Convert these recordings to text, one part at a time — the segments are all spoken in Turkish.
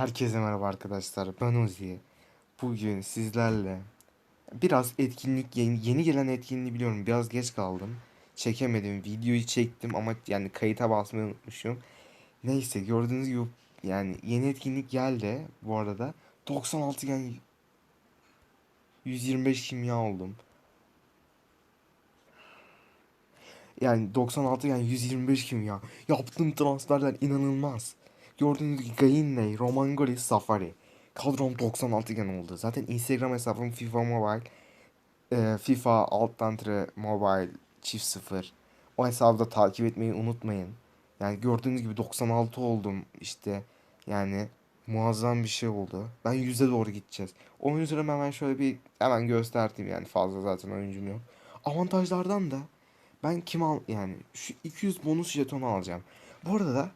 Herkese merhaba arkadaşlar. Ben Uzi. Bugün sizlerle biraz etkinlik yeni, yeni gelen etkinliği biliyorum. Biraz geç kaldım. Çekemedim. Videoyu çektim ama yani kayıta basmayı unutmuşum. Neyse gördüğünüz gibi yani yeni etkinlik geldi bu arada. 96 gen 125 kimya oldum. Yani 96 yani 125 kimya. Yaptığım transferler inanılmaz. Gördüğünüz gibi Gainley, Roman Goli, Safari. Kadrom 96 gen oldu. Zaten Instagram hesabım FIFA Mobile. e, FIFA alttan mobile çift sıfır. O hesabı da takip etmeyi unutmayın. Yani gördüğünüz gibi 96 oldum işte. Yani muazzam bir şey oldu. Ben 100'e doğru gideceğiz. Oyuncularımı hemen şöyle bir hemen göstereyim yani fazla zaten oyuncum yok. Avantajlardan da ben kim al yani şu 200 bonus jetonu alacağım. Bu arada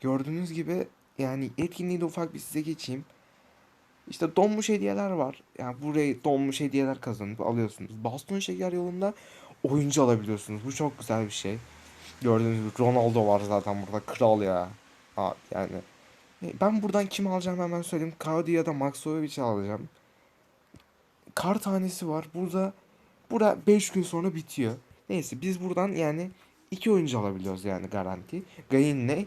gördüğünüz gibi yani etkinliği de ufak bir size geçeyim. İşte donmuş hediyeler var. Yani buraya donmuş hediyeler kazanıp alıyorsunuz. Baston şeker yolunda oyuncu alabiliyorsunuz. Bu çok güzel bir şey. Gördüğünüz gibi Ronaldo var zaten burada kral ya. Ha, yani E, ben buradan kim alacağım hemen söyleyeyim. Cardi ya da Maxovic'i alacağım. Kar tanesi var. Burada Bura 5 gün sonra bitiyor. Neyse biz buradan yani iki oyuncu alabiliyoruz yani garanti. Gain'le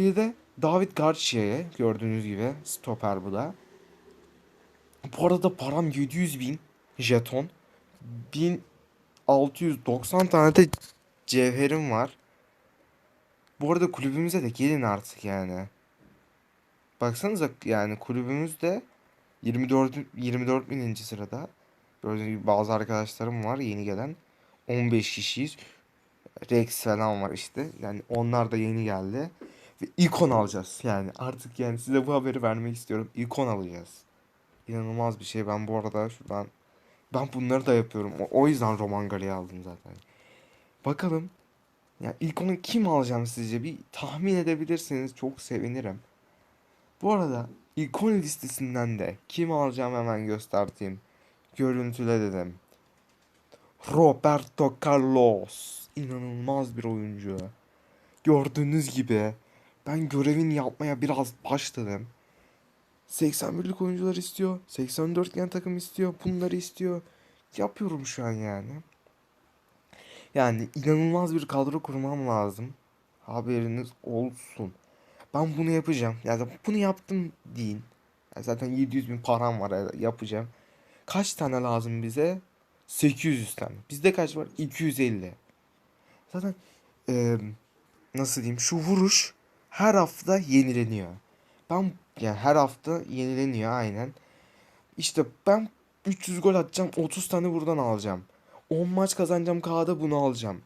bir de David Garcia'ya gördüğünüz gibi stoper bu da. Bu arada param 700 bin jeton. 1690 tane de cevherim var. Bu arada kulübümüze de gelin artık yani. Baksanıza yani kulübümüzde 24 24 bininci sırada. Gördüğünüz gibi bazı arkadaşlarım var yeni gelen. 15 kişiyiz. Rex falan var işte. Yani onlar da yeni geldi. Ve ikon alacağız yani. Artık yani size bu haberi vermek istiyorum. İkon alacağız. İnanılmaz bir şey. Ben bu arada şuradan ben bunları da yapıyorum. O, o yüzden Roman Gali'yi aldım zaten. Bakalım. Ya ikonu kim alacağım sizce? Bir tahmin edebilirseniz çok sevinirim. Bu arada ikon listesinden de kim alacağım hemen göstereyim. Görüntüle dedim. Roberto Carlos. İnanılmaz bir oyuncu. Gördüğünüz gibi ben görevini yapmaya biraz başladım. 81'lik oyuncular istiyor. 84 gen takım istiyor. Bunları istiyor. Yapıyorum şu an yani. Yani inanılmaz bir kadro kurmam lazım. Haberiniz olsun. Ben bunu yapacağım. Yani bunu yaptım deyin. Yani zaten 700 bin param var yapacağım. Kaç tane lazım bize? 800 tane. Bizde kaç var? 250. Zaten eee, nasıl diyeyim şu vuruş her hafta yenileniyor. Ben yani her hafta yenileniyor aynen. İşte ben 300 gol atacağım 30 tane buradan alacağım. 10 maç kazanacağım K'da bunu alacağım.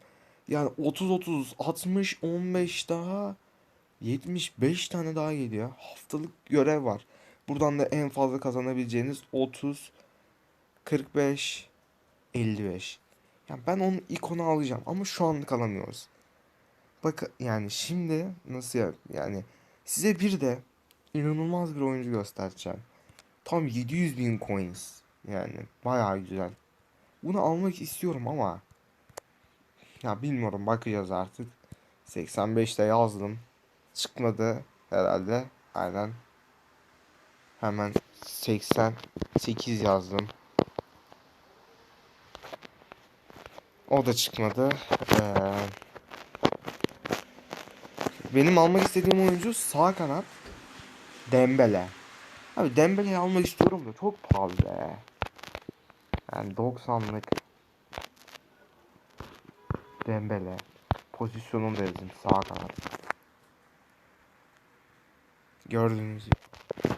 Yani 30 30 60 15 daha 75 tane daha geliyor. Haftalık görev var. Buradan da en fazla kazanabileceğiniz 30 45 55. Yani ben onun ikonu alacağım ama şu anlık alamıyoruz. Bak yani şimdi nasıl ya yani size bir de inanılmaz bir oyuncu göstereceğim. Tam 700 bin coins. Yani bayağı güzel. Bunu almak istiyorum ama ya bilmiyorum bakacağız artık. 85'te yazdım. Çıkmadı herhalde. Aynen. Hemen 88 yazdım. O da çıkmadı. Ee, benim almak istediğim oyuncu sağ kanat Dembele. Abi Dembele'yi almak istiyorum da çok pahalı be. Yani 90'lık Dembele. Pozisyonunu da yazayım sağ kanat. Gördüğünüz gibi.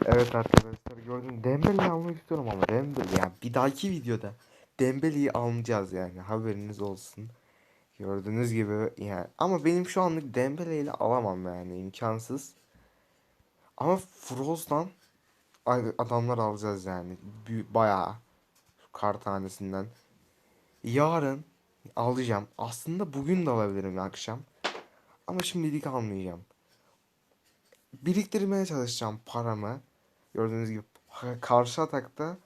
Evet arkadaşlar gördüm. Dembele'yi almak istiyorum ama Dembele yani bir dahaki videoda Dembele'yi almayacağız yani haberiniz olsun. Gördüğünüz gibi yani ama benim şu anlık Dembele ile alamam yani imkansız. Ama Froz'dan adamlar alacağız yani. Bayağı kar tanesinden. Yarın alacağım. Aslında bugün de alabilirim akşam. Ama şimdilik almayacağım. Biriktirmeye çalışacağım paramı. Gördüğünüz gibi karşı atakta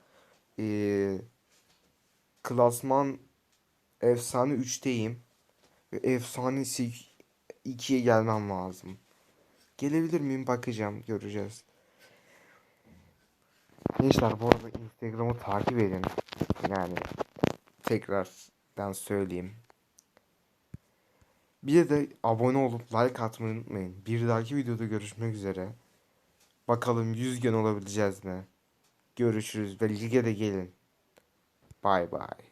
eee klasman efsane 3'teyim. Ve efsane 2'ye gelmem lazım. Gelebilir miyim bakacağım göreceğiz. Gençler bu arada Instagram'ı takip edin. Yani tekrardan söyleyeyim. Bir de abone olup like atmayı unutmayın. Bir dahaki videoda görüşmek üzere. Bakalım 100 gen olabileceğiz mi? Görüşürüz ve lige de gelin. Bay bay.